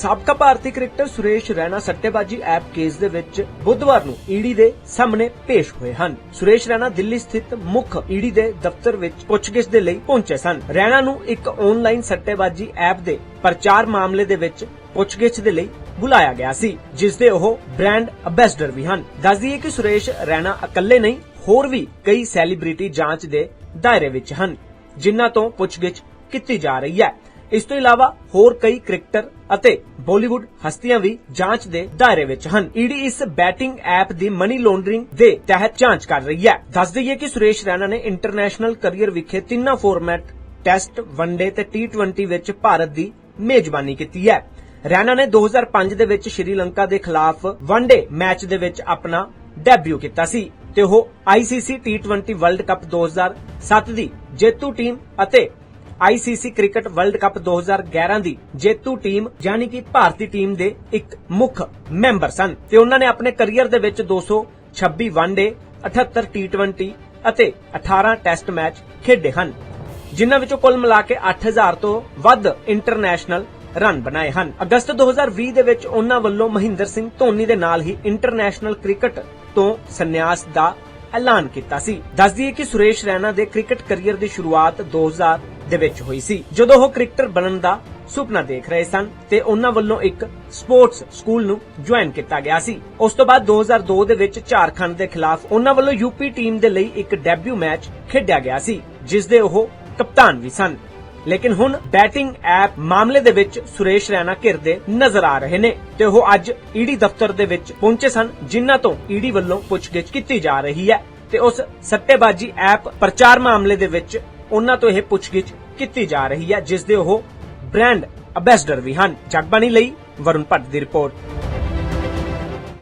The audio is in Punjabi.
ਸਾਬਕਾ ਭਾਰਤੀ ਕ੍ਰਿਕਟਰ ਸੁਰੇਸ਼ ਰੈਣਾ ਸੱਟੇਬਾਜ਼ੀ ਐਪ ਕੇਸ ਦੇ ਵਿੱਚ ਬੁੱਧਵਾਰ ਨੂੰ ਈਡੀ ਦੇ ਸਾਹਮਣੇ ਪੇਸ਼ ਹੋਏ ਹਨ। ਸੁਰੇਸ਼ ਰੈਣਾ ਦਿੱਲੀ ਸਥਿਤ ਮੁੱਖ ਈਡੀ ਦੇ ਦਫ਼ਤਰ ਵਿੱਚ ਪੁੱਛਗਿੱਛ ਦੇ ਲਈ ਪਹੁੰਚੇ ਸਨ। ਰੈਣਾ ਨੂੰ ਇੱਕ ਆਨਲਾਈਨ ਸੱਟੇਬਾਜ਼ੀ ਐਪ ਦੇ ਪ੍ਰਚਾਰ ਮਾਮਲੇ ਦੇ ਵਿੱਚ ਪੁੱਛਗਿੱਛ ਦੇ ਲਈ ਬੁਲਾਇਆ ਗਿਆ ਸੀ, ਜਿਸ ਦੇ ਉਹ ਬ੍ਰਾਂਡ ਅੰਬੈਸਡਰ ਵੀ ਹਨ। ਦੱਸ ਦਈਏ ਕਿ ਸੁਰੇਸ਼ ਰੈਣਾ ਇਕੱਲੇ ਨਹੀਂ, ਹੋਰ ਵੀ ਕਈ ਸੈਲੀਬ੍ਰਿਟੀ ਜਾਂਚ ਦੇ ਦਾਇਰੇ ਵਿੱਚ ਹਨ, ਜਿਨ੍ਹਾਂ ਤੋਂ ਪੁੱਛਗਿੱਛ ਕੀਤੀ ਜਾ ਰਹੀ ਹੈ। ਇਸ ਤੋਂ ਇਲਾਵਾ ਹੋਰ ਕਈ ਕ੍ਰਿਕਟਰ ਅਤੇ ਬਾਲੀਵੁੱਡ ਹਸਤੀਆਂ ਵੀ ਜਾਂਚ ਦੇ ਦਾਇਰੇ ਵਿੱਚ ਹਨ। ਈਡੀ ਇਸ ਬੈਟਿੰਗ ਐਪ ਦੀ ਮਨੀ ਲਾਂਡਰਿੰਗ ਦੇ ਤਹਿਤ ਜਾਂਚ ਕਰ ਰਹੀ ਹੈ। ਦੱਸ ਦਈਏ ਕਿ ਸੁਰੇਸ਼ ਰੈਣਾ ਨੇ ਇੰਟਰਨੈਸ਼ਨਲ ਕਰੀਅਰ ਵਿਖੇ ਤਿੰਨਾਂ ਫਾਰਮੈਟ ਟੈਸਟ, ਵਨਡੇ ਤੇ ਟੀ20 ਵਿੱਚ ਭਾਰਤ ਦੀ ਮੇਜ਼ਬਾਨੀ ਕੀਤੀ ਹੈ। ਰੈਨਾ ਨੇ 2005 ਦੇ ਵਿੱਚ ਸ਼੍ਰੀਲੰਕਾ ਦੇ ਖਿਲਾਫ ਵਨਡੇ ਮੈਚ ਦੇ ਵਿੱਚ ਆਪਣਾ ਡੈਬਿਊ ਕੀਤਾ ਸੀ ਤੇ ਉਹ ICC T20 ਵਰਲਡ ਕੱਪ 2007 ਦੀ ਜੇਤੂ ਟੀਮ ਅਤੇ ICC ਕ੍ਰਿਕਟ ਵਰਲਡ ਕੱਪ 2011 ਦੀ ਜੇਤੂ ਟੀਮ, ਯਾਨੀ ਕਿ ਭਾਰਤੀ ਟੀਮ ਦੇ ਇੱਕ ਮੁੱਖ ਮੈਂਬਰ ਸਨ ਤੇ ਉਹਨਾਂ ਨੇ ਆਪਣੇ ਕੈਰੀਅਰ ਦੇ ਵਿੱਚ 226 ਵਨਡੇ 78 T20 ਅਤੇ 18 ਟੈਸਟ ਮੈਚ ਖੇਡੇ ਹਨ, ਜਿਨ੍ਹਾਂ ਵਿੱਚੋਂ ਕੁੱਲ ਮਿਲਾ ਕੇ 8000 ਤੋਂ ਵੱਧ ਇੰਟਰਨੈਸ਼ਨਲ ਰਨ ਬਣਾਏ ਹਨ। ਅਗਸਤ 2020 ਦੇ ਵਿੱਚ ਉਹਨਾਂ ਵੱਲੋਂ ਮਹਿੰਦਰ ਸਿੰਘ ਧੋਨੀ ਦੇ ਨਾਲ ਹੀ ਇੰਟਰਨੈਸ਼ਨਲ ਕ੍ਰਿਕਟ ਤੋਂ ਸੰਨਿਆਸ ਦਾ ਐਲਾਨ ਕੀਤਾ ਸੀ। ਦੱਸਦੀ ਦਈਏ ਕਿ ਸੁਰੇਸ਼ ਰੈਣਾ ਦੇ ਕ੍ਰਿਕਟ ਕੈਰੀਅਰ ਦੀ ਸ਼ੁਰੂਆਤ 2000 ਦੇ ਵਿੱਚ ਹੋਈ ਸੀ। ਜਦੋਂ ਉਹ ਕ੍ਰਿਕਟਰ ਬਣਨ ਦਾ ਸੁਪਨਾ ਦੇਖ ਰਹੇ ਸਨ ਤੇ ਉਹਨਾਂ ਵੱਲੋਂ ਇੱਕ ਸਪੋਰਟਸ ਸਕੂਲ ਨੂੰ ਜੁਆਇਨ ਕੀਤਾ ਗਿਆ ਸੀ। ਉਸ ਤੋਂ ਬਾਅਦ 2002 ਦੇ ਵਿੱਚ ਝਾਰਖੰਡ ਦੇ ਖਿਲਾਫ ਉਹਨਾਂ ਵੱਲੋਂ ਯੂਪੀ ਟੀਮ ਦੇ ਲਈ ਇੱਕ ਡੈਬਿਊ ਮੈਚ ਖੇਡਿਆ ਗਿਆ ਸੀ, ਜਿਸ ਦੇ ਉਹ ਕਪਤਾਨ ਵੀ ਸਨ। ਲੇਕਿਨ ਹੁਣ ਬੈਟਿੰਗ ਐਪ ਮਾਮਲੇ ਦੇ ਵਿੱਚ ਸੁਰੇਸ਼ ਰੈਣਾ ਘਿਰਦੇ ਨਜ਼ਰ ਆ ਰਹੇ ਨੇ ਤੇ ਉਹ ਅੱਜ ਈਡੀ ਦਫ਼ਤਰ ਦੇ ਵਿੱਚ ਪਹੁੰਚੇ ਸਨ, ਜਿਨ੍ਹਾਂ ਤੋਂ ਈਡੀ ਵੱਲੋਂ ਪੁੱਛਗਿੱਛ ਕੀਤੀ ਜਾ ਰਹੀ ਹੈ ਤੇ ਉਸ ਸੱਟੇਬਾਜ਼ੀ ਐਪ ਪ੍ਰਚਾਰ ਮਾਮਲੇ ਦੇ ਵਿੱਚ ਉਹਨਾਂ ਤੋਂ ਇਹ ਪੁੱਛਗਿੱਛ ਕੀਤੀ ਜਾ ਰਹੀ ਹੈ, ਜਿਸ ਦੇ ਉਹ ਬ੍ਰਾਂਡ ਅੰਬੈਸਡਰ ਵੀ ਹਨ। ਜਗਬਾਣੀ ਲਈ ਵਰੁਣ ਭੱਟ ਦੀ ਰਿਪੋਰਟ।